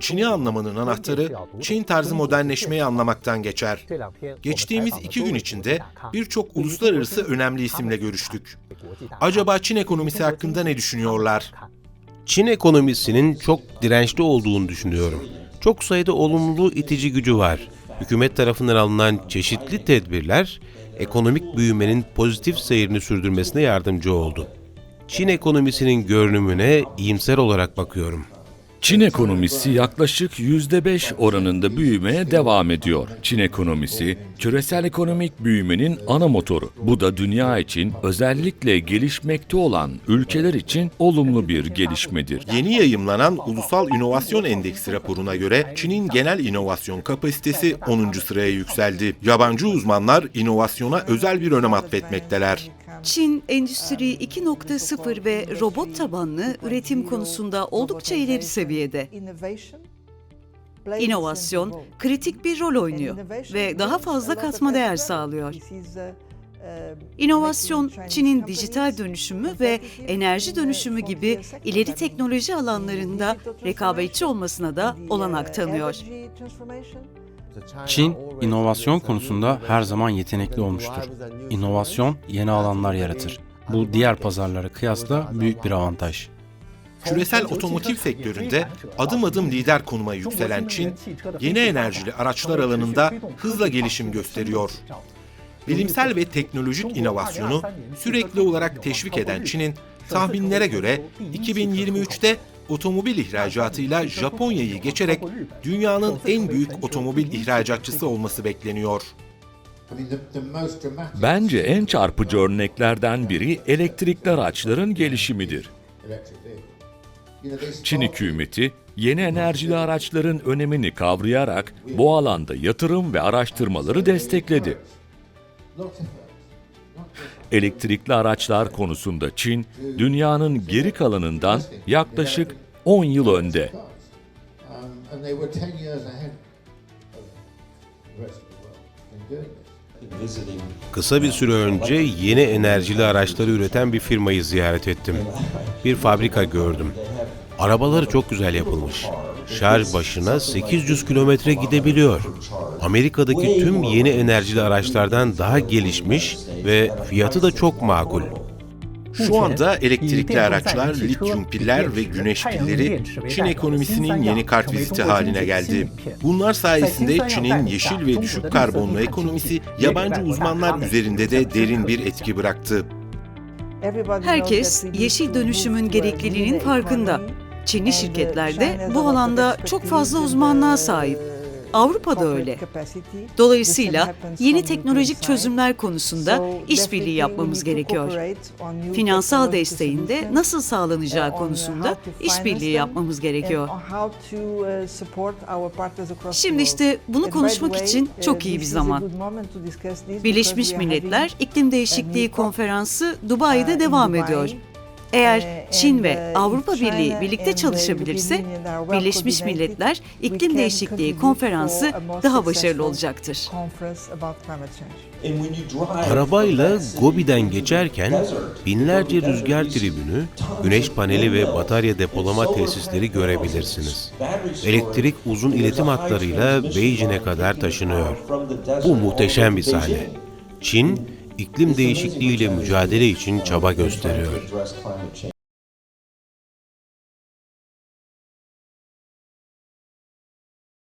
Çin'i anlamanın anahtarı Çin tarzı modernleşmeyi anlamaktan geçer. Geçtiğimiz iki gün içinde birçok uluslararası önemli isimle görüştük. Acaba Çin ekonomisi hakkında ne düşünüyorlar? Çin ekonomisinin çok dirençli olduğunu düşünüyorum. Çok sayıda olumlu itici gücü var. Hükümet tarafından alınan çeşitli tedbirler ekonomik büyümenin pozitif seyrini sürdürmesine yardımcı oldu. Çin ekonomisinin görünümüne iyimser olarak bakıyorum. Çin ekonomisi yaklaşık %5 oranında büyümeye devam ediyor. Çin ekonomisi, küresel ekonomik büyümenin ana motoru. Bu da dünya için, özellikle gelişmekte olan ülkeler için olumlu bir gelişmedir. Yeni yayımlanan Ulusal İnovasyon Endeksi raporuna göre Çin'in genel inovasyon kapasitesi 10. sıraya yükseldi. Yabancı uzmanlar inovasyona özel bir önem atfetmekteler. Çin, Endüstri 2.0 ve robot tabanlı üretim konusunda oldukça ileri seviyede. İnovasyon kritik bir rol oynuyor ve daha fazla katma değer sağlıyor. İnovasyon, Çin'in dijital dönüşümü ve enerji dönüşümü gibi ileri teknoloji alanlarında rekabetçi olmasına da olanak tanıyor. Çin, inovasyon konusunda her zaman yetenekli olmuştur. İnovasyon yeni alanlar yaratır. Bu diğer pazarlara kıyasla büyük bir avantaj. Küresel otomotiv sektöründe adım adım lider konuma yükselen Çin, yeni enerjili araçlar alanında hızla gelişim gösteriyor. Bilimsel ve teknolojik inovasyonu sürekli olarak teşvik eden Çin'in tahminlere göre 2023'te otomobil ihracatıyla Japonya'yı geçerek dünyanın en büyük otomobil ihracatçısı olması bekleniyor. Bence en çarpıcı örneklerden biri elektrikli araçların gelişimidir. Çin hükümeti yeni enerjili araçların önemini kavrayarak bu alanda yatırım ve araştırmaları destekledi. Elektrikli araçlar konusunda Çin, dünyanın geri kalanından yaklaşık 10 yıl önde. and they were 10 years ahead of the rest of the world in doing this. Kısa bir süre önce yeni enerjili araçları üreten bir firmayı ziyaret ettim. Bir fabrika gördüm. Arabaları çok güzel yapılmış. Şarj başına 800 kilometre gidebiliyor. Amerika'daki tüm yeni enerjili araçlardan daha gelişmiş ve fiyatı da çok makul. Şu anda elektrikli araçlar, lityum piller ve güneş pilleri Çin ekonomisinin yeni kartviziti haline geldi. Bunlar sayesinde Çin'in yeşil ve düşük karbonlu ekonomisi yabancı uzmanlar üzerinde de derin bir etki bıraktı. Herkes yeşil dönüşümün gerekliliğinin farkında. Çinli şirketler de bu alanda çok fazla uzmanlığa sahip. Avrupa'da öyle. Dolayısıyla yeni teknolojik çözümler konusunda işbirliği yapmamız gerekiyor. Finansal desteğin de nasıl sağlanacağı konusunda işbirliği yapmamız gerekiyor. Şimdi işte bunu konuşmak için çok iyi bir zaman. Birleşmiş Milletler İklim Değişikliği Konferansı Dubai'de devam ediyor. Eğer Çin ve Avrupa Birliği birlikte çalışabilirse Birleşmiş Milletler İklim Değişikliği Konferansı daha başarılı olacaktır. Arabayla Gobi'den geçerken binlerce rüzgar tribünü, güneş paneli ve batarya depolama tesisleri görebilirsiniz. Elektrik uzun iletim hatlarıyla Beijing'e kadar taşınıyor. Bu muhteşem bir sahne. Çin, iklim değişikliğiyle mücadele için çaba gösteriyor.